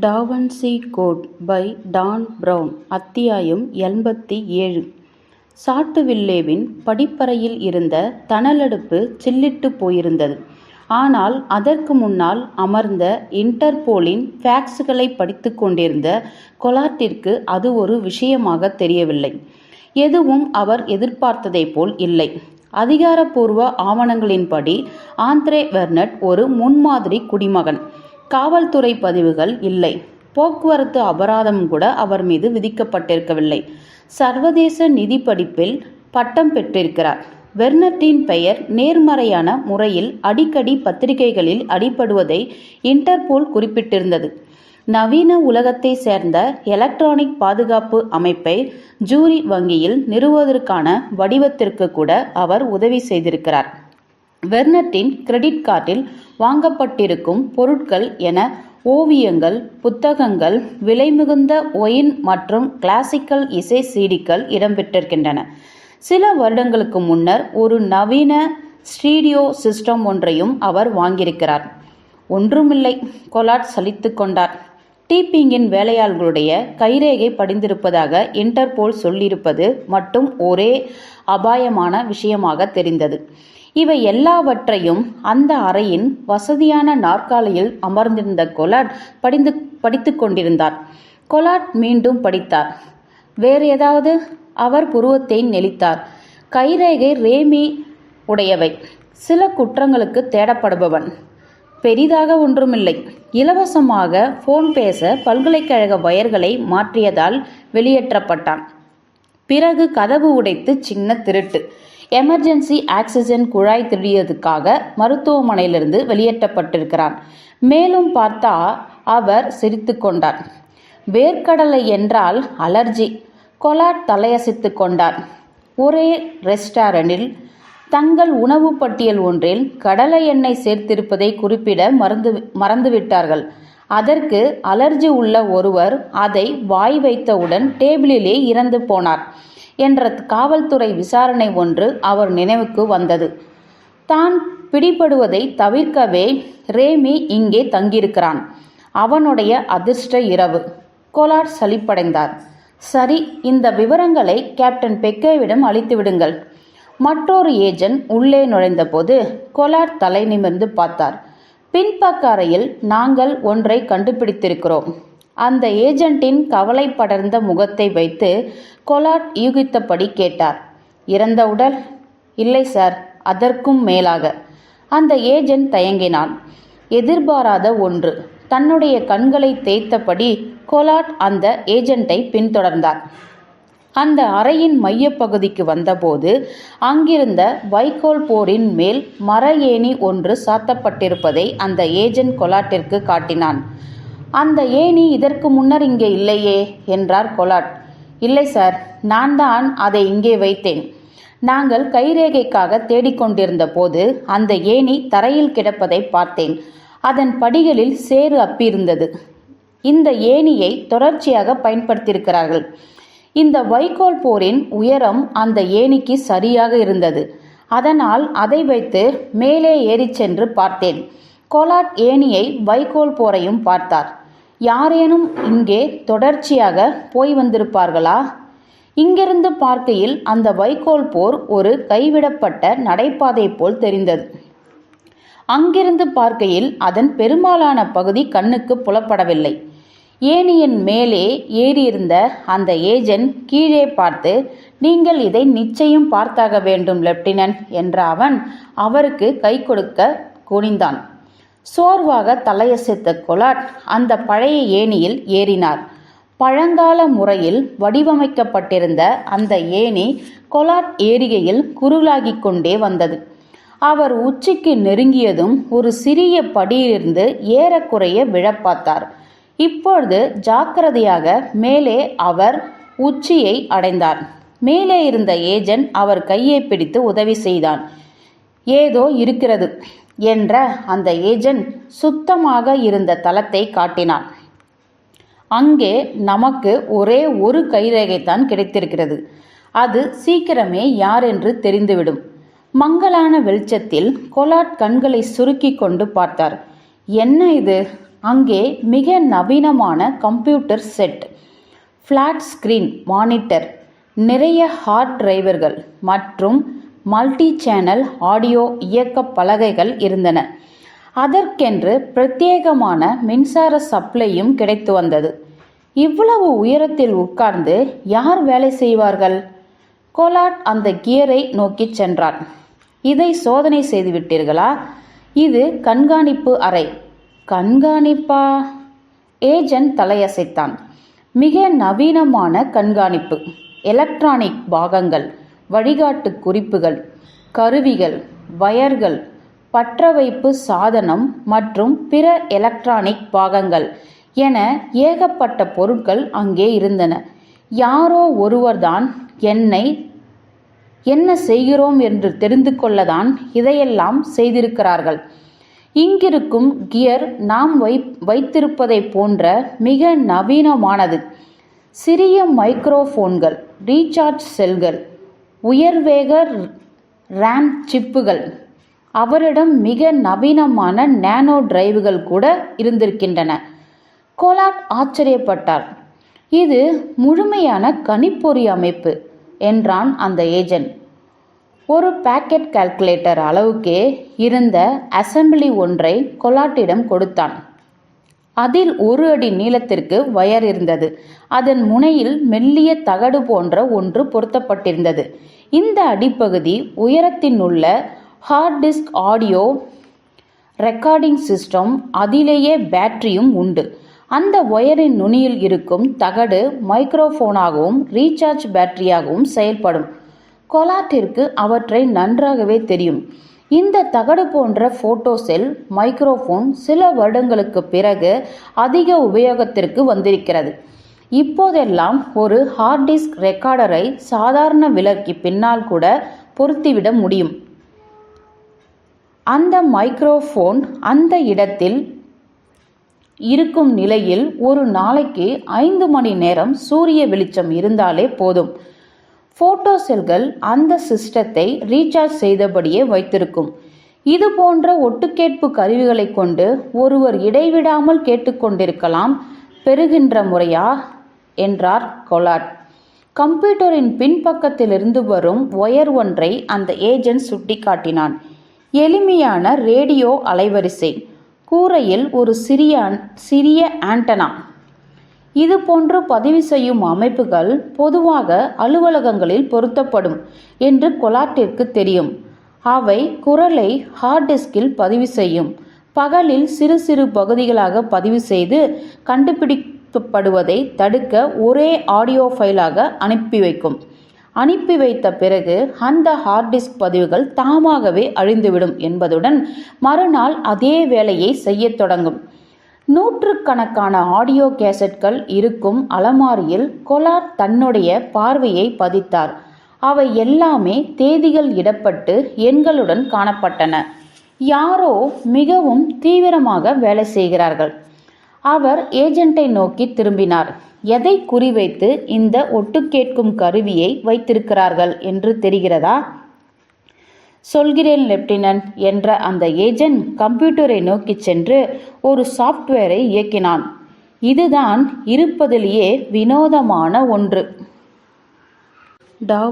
Da Vinci Code by Dan Brown அத்தியாயம் எண்பத்தி ஏழு சாட்டுவில்லேவின் படிப்பறையில் இருந்த தணலடுப்பு சில்லிட்டுப் போயிருந்தது. ஆனால் அதற்கு முன்னால் அமர்ந்த இன்டர்போலின் ஃபேக்ஸ்களைப் படித்துக் கொண்டிருந்த கொலாட்டிற்கு அது ஒரு விஷயமாக தெரியவில்லை. எதுவும் அவர் எதிர்பார்த்ததை போல் இல்லை. அதிகாரப்பூர்வ ஆவணங்களின்படி ஆந்திரே வெர்னட் ஒரு முன்மாதிரி குடிமகன். காவல்துறை பதிவுகள் இல்லை. போக்குவரத்து அபராதம் கூட அவர் மீது விதிக்கப்பட்டிருக்கவில்லை. சர்வதேச நிதி படிப்பில் பட்டம் பெற்றிருக்கிறார். வெர்னட்டின் பெயர் நேர்மறையான முறையில் அடிக்கடி பத்திரிகைகளில் அடிபடுவதை இன்டர்போல் குறிப்பிட்டிருந்தது. நவீன உலகத்தைச் சேர்ந்த எலக்ட்ரானிக் பாதுகாப்பு அமைப்பை ஜூரி வங்கியில் நிறுவுவதற்கான வடிவத்திற்கு கூட அவர் உதவி செய்திருக்கிறார். வெர்னட்டின் கிரெடிட் கார்டில் வாங்கப்பட்டிருக்கும் பொருட்கள் என ஓவியங்கள் புத்தகங்கள் விலைமிகுந்த ஒயின் மற்றும் கிளாசிக்கல் இசை சீடிக்கள் இடம்பெற்றிருக்கின்றன. சில வருடங்களுக்கு முன்னர் ஒரு நவீன ஸ்டீடியோ சிஸ்டம் ஒன்றையும் அவர் வாங்கியிருக்கிறார். ஒன்றுமில்லை கொலாட் சலித்து கொண்டார். டீப்பிங்கின் வேலையாள்களுடைய கைரேகை படிந்திருப்பதாக இன்டர்போல் சொல்லியிருப்பது மட்டும் ஒரே அபாயமான விஷயமாக தெரிந்தது. இவை எல்லாவற்றையும் அந்த அறையின் வசதியான நாற்காலியில் அமர்ந்திருந்த கொலாட் படித்துக் கொண்டிருந்தார். கொலாட் மீண்டும் படித்தார். வேறு ஏதாவது? அவர் புருவத்தை நெளித்தார். கைரேகை ரேமி உடையவை. சில குற்றங்களுக்குத் தேடப்படுபவன். பெரிதாக ஒன்றுமில்லை. இலவசமாக போன் பேச பல்கலைக்கழக வயர்களை மாற்றியதால் வெளியேற்றப்பட்டான். பிறகு கதவு உடைத்து சின்ன திருட்டு. எமர்ஜென்சி ஆக்சிஜன் குழாய் திருடியதுக்காக மருத்துவமனையிலிருந்து வெளியேற்றப்பட்டிருக்கிறான். மேலும் பார்த்தா அவர் சிரித்து கொண்டார். வேர்க்கடலை என்றால் அலர்ஜி. கொலாட் தலையசைத்துக் கொண்டார். ஒரே ரெஸ்டாரண்டில் தங்கள் உணவுப் பட்டியல் ஒன்றில் கடலை எண்ணெய் சேர்த்திருப்பதை குறிப்பிட மறந்து மறந்துவிட்டார்கள். அதற்கு அலர்ஜி உள்ள ஒருவர் அதை வாய் வைத்தவுடன் டேபிளிலே இறந்து போனார் என்ற காவல்துறை விசாரணை ஒன்று அவர் நினைவுக்கு வந்தது. தான் பிடிபடுவதை தவிர்க்கவே ரேமி இங்கே தங்கியிருக்கிறான். அவனுடைய அதிர்ஷ்ட இரவு. கோலார் சலிப்படைந்தார். சரி இந்த விவரங்களை கேப்டன் பெக்கேவிடம் அளித்துவிடுங்கள். மற்றொரு ஏஜெண்ட் உள்ளே நுழைந்தபோது கொலாட் தலை நிமிர்ந்து பார்த்தார். பின்பக்க அறையில் நாங்கள் ஒன்றை கண்டுபிடித்திருக்கிறோம். அந்த ஏஜென்ட்டின் கவலை படர்ந்த முகத்தை வைத்து கொலாட் யூகித்தபடி கேட்டார். இறந்த உடல்? இல்லை சார். அதற்கும் மேலாக. அந்த ஏஜெண்ட் தயங்கினான். எதிர்பாராத ஒன்று. தன்னுடைய கண்களை தேய்த்தபடி கொலாட் அந்த ஏஜென்ட்டை பின்தொடர்ந்தார். அந்த அறையின் மையப்பகுதிக்கு வந்தபோது அங்கிருந்த வைக்கோல் போரின் மேல் மர ஏணி ஒன்று சாத்தப்பட்டிருப்பதை அந்த ஏஜென்ட் கொலாட்டிற்கு காட்டினான். அந்த ஏணி இதற்கு முன்னர் இங்கே இல்லையே என்றார் கொலாட். இல்லை சார். நான் தான் அதை இங்கே வைத்தேன். நாங்கள் கைரேகைக்காகத் தேடிக்கொண்டிருந்த போது அந்த ஏணி தரையில் கிடப்பதைப் பார்த்தேன். அதன் படிகளில் சேறு அப்பியிருந்தது. இந்த ஏணியை தொடர்ச்சியாக பயன்படுத்தியிருக்கிறார்கள். இந்த வைக்கோல் போரின் உயரம் அந்த ஏணிக்கு சரியாக இருந்தது. அதனால் அதை வைத்து மேலே ஏறிச் சென்று பார்த்தேன். கோலாட் ஏணியை வைக்கோல் போரையும் பார்த்தார். யாரேனும் இங்கே தொடர்ச்சியாக போய் வந்திருப்பார்களா? இங்கிருந்து பார்க்கையில் அந்த வைக்கோல் போர் ஒரு கைவிடப்பட்ட நடைபாதை போல் தெரிந்தது. அங்கிருந்து பார்க்கையில் அதன் பெரும்பாலான பகுதி கண்ணுக்குப் புலப்படவில்லை. ஏணியின் மேலே ஏறியிருந்த அந்த ஏஜெண்ட் கீழே பார்த்து நீங்கள் இதை நிச்சயம் பார்த்தாக வேண்டும் லெப்டினன்ட் என்ற அவன் அவருக்கு கை கொடுக்க குனிந்தான். சோர்வாக தலையசைத்த கொலாட் அந்த பழைய ஏணியில் ஏறினார். பழங்கால முறையில் வடிவமைக்கப்பட்டிருந்த அந்த ஏணி கொலாட் ஏரிகையில் குறுகலாகிக் கொண்டே வந்தது. அவர் உச்சிக்கு நெருங்கியதும் ஒரு சிறிய படியிலிருந்து ஏறக்குறைய விழப்பார்த்தார் இப்பொழுது ஜாக்கிரதையாக மேலே அவர் உச்சியை அடைந்தார். மேலே இருந்த ஏஜெண்ட் அவர் கையை பிடித்து உதவி செய்தான். ஏதோ இருக்கிறது என்ற அந்த ஏஜெண்ட் சுத்தமாக இருந்த தளத்தை காட்டினான். அங்கே நமக்கு ஒரே ஒரு கைரேகைத்தான் கிடைத்திருக்கிறது. அது சீக்கிரமே யாரென்று தெரிந்துவிடும். மங்கலான வெளிச்சத்தில் கொலாட் கண்களை சுருக்கி கொண்டு பார்த்தார். என்ன இது? அங்கே மிக நவீனமான computer set flat screen monitor நிறைய ஹார்ட் டிரைவர்கள் மற்றும் மல்டி சேனல் ஆடியோ இயக்க பலகைகள் இருந்தன. அதற்கென்று பிரத்யேகமான மின்சார சப்ளையும் கிடைத்து வந்தது. இவ்வளவு உயரத்தில் உட்கார்ந்து யார் வேலை செய்வார்கள்? கோலாட் அந்த கியரை நோக்கிச் சென்றான். இதை சோதனை செய்து விட்டீர்களா இது கண்காணிப்பு அறை. கண்காணிப்பா? ஏஜென்ட் தலையசைத்தான். மிக நவீனமான கண்காணிப்பு. எலக்ட்ரானிக் பாகங்கள் வழிகாட்டு குறிப்புகள் கருவிகள் வயர்கள் பற்றவைப்பு சாதனம் மற்றும் பிற எலக்ட்ரானிக் பாகங்கள் என ஏகப்பட்ட பொருட்கள் அங்கே இருந்தன. யாரோ ஒருவர்தான் என்னை என்ன செய்கிறோம் என்று தெரிந்து கொள்ளதான் இதையெல்லாம் செய்திருக்கிறார்கள். இங்கிருக்கும் கியர் நாம் வை வைத்திருப்பதை போன்ற மிக நவீனமானது. சிறிய மைக்ரோஃபோன்கள் ரீசார்ஜ் செல்கள் உயர்வேக ரேம் சிப்புகள் அவரிடம் மிக நவீனமான நேனோ டிரைவுகள் கூட இருந்திருக்கின்றன. கோலாட் ஆச்சரியப்பட்டார். இது முழுமையான கணிப்பொறி அமைப்பு என்றான் அந்த ஏஜென்ட். ஒரு பாக்கெட் கால்குலேட்டர் அளவுக்கே இருந்த அசெம்பிளி ஒன்றை கொலாட்டிடம் கொடுத்தான். அதில் ஒரு அடி நீளத்திற்கு வயர் இருந்தது. அதன் முனையில் மெல்லிய தகடு போன்ற ஒன்று பொருத்தப்பட்டிருந்தது. இந்த அடிப்பகுதி உயரத்தின் உள்ள hard disk audio recording system அதிலேயே பேட்டரியும் உண்டு. அந்த ஒயரின் நுனியில் இருக்கும் தகடு மைக்ரோஃபோனாகவும் ரீசார்ஜ் பேட்டரியாகவும் செயல்படும். கொலாட்டிற்கு அவற்றை நன்றாகவே தெரியும். இந்த தகடு போன்ற ஃபோட்டோ செல் மைக்ரோஃபோன் சில வருடங்களுக்கு பிறகு அதிக உபயோகத்திற்கு வந்திருக்கிறது. இப்போதெல்லாம் ஒரு ஹார்ட் டிஸ்க் ரெக்கார்டரை சாதாரண விலக்கி பின்னால் கூட பொருத்திவிட முடியும். அந்த மைக்ரோஃபோன் அந்த இடத்தில் இருக்கும் நிலையில் ஒரு நாளைக்கு ஐந்து மணி நேரம் சூரிய வெளிச்சம் இருந்தாலே போதும். போட்டோ செல்கள் அந்த சிஸ்டத்தை ரீசார்ஜ் செய்தபடியே வைத்திருக்கும். இது போன்ற ஒட்டுக்கேட்பு கருவிகளை கொண்டு ஒருவர் இடைவிடாமல் கேட்டுக்கொண்டிருக்கலாம் பெறுகின்ற முறையா? என்றார் கொலாட். கம்ப்யூட்டரின் பின்பக்கத்திலிருந்து வரும் ஒயர் ஒன்றை அந்த ஏஜென்ட் சுட்டிக்காட்டினான். எளிமையான ரேடியோ அலைவரிசை. கூரையில் ஒரு சிறிய சிறிய ஆண்டனா. இது போன்று பதிவு செய்யும் அமைப்புகள் பொதுவாக அலுவலகங்களில் பொருத்தப்படும் என்று கொலாட்டிற்கு தெரியும். அவை குரலை ஹார்ட் டிஸ்கில் பதிவு செய்யும். பகலில் சிறு சிறு பகுதிகளாக பதிவு செய்து கண்டுபிடிக்கப்படுவதை தடுக்க ஒரே ஆடியோ ஃபைலாக அனுப்பி வைக்கும். அனுப்பி வைத்த பிறகு அந்த ஹார்ட் டிஸ்க் பதிவுகள் தாமாகவே அழிந்துவிடும் என்பதுடன் மறுநாள் அதே வேலையை செய்யத் தொடங்கும். நூற்றுக்கணக்கான ஆடியோ கேசட்கள் இருக்கும் அலமாரியில் கொலார் தன்னுடைய பார்வையை பதித்தார். அவை எல்லாமே தேதிகள் இடப்பட்டு எண்களுடன் காணப்பட்டன. யாரோ மிகவும் தீவிரமாக வேலை செய்கிறார்கள். அவர் ஏஜென்ட்டை நோக்கி திரும்பினார். எதை குறிவைத்து இந்த ஒட்டு கேட்கும் கருவியை வைத்திருக்கிறார்கள்? என்று தெரிகிறதா? சொல்கிறேன் லெப்டினன்ட் என்ற அந்த ஏஜென்ட் கம்ப்யூட்டரை நோக்கி சென்று ஒரு சாஃப்ட்வேரை இயக்கினான். இதுதான் இருப்பதிலேயே வினோதமான ஒன்று. டா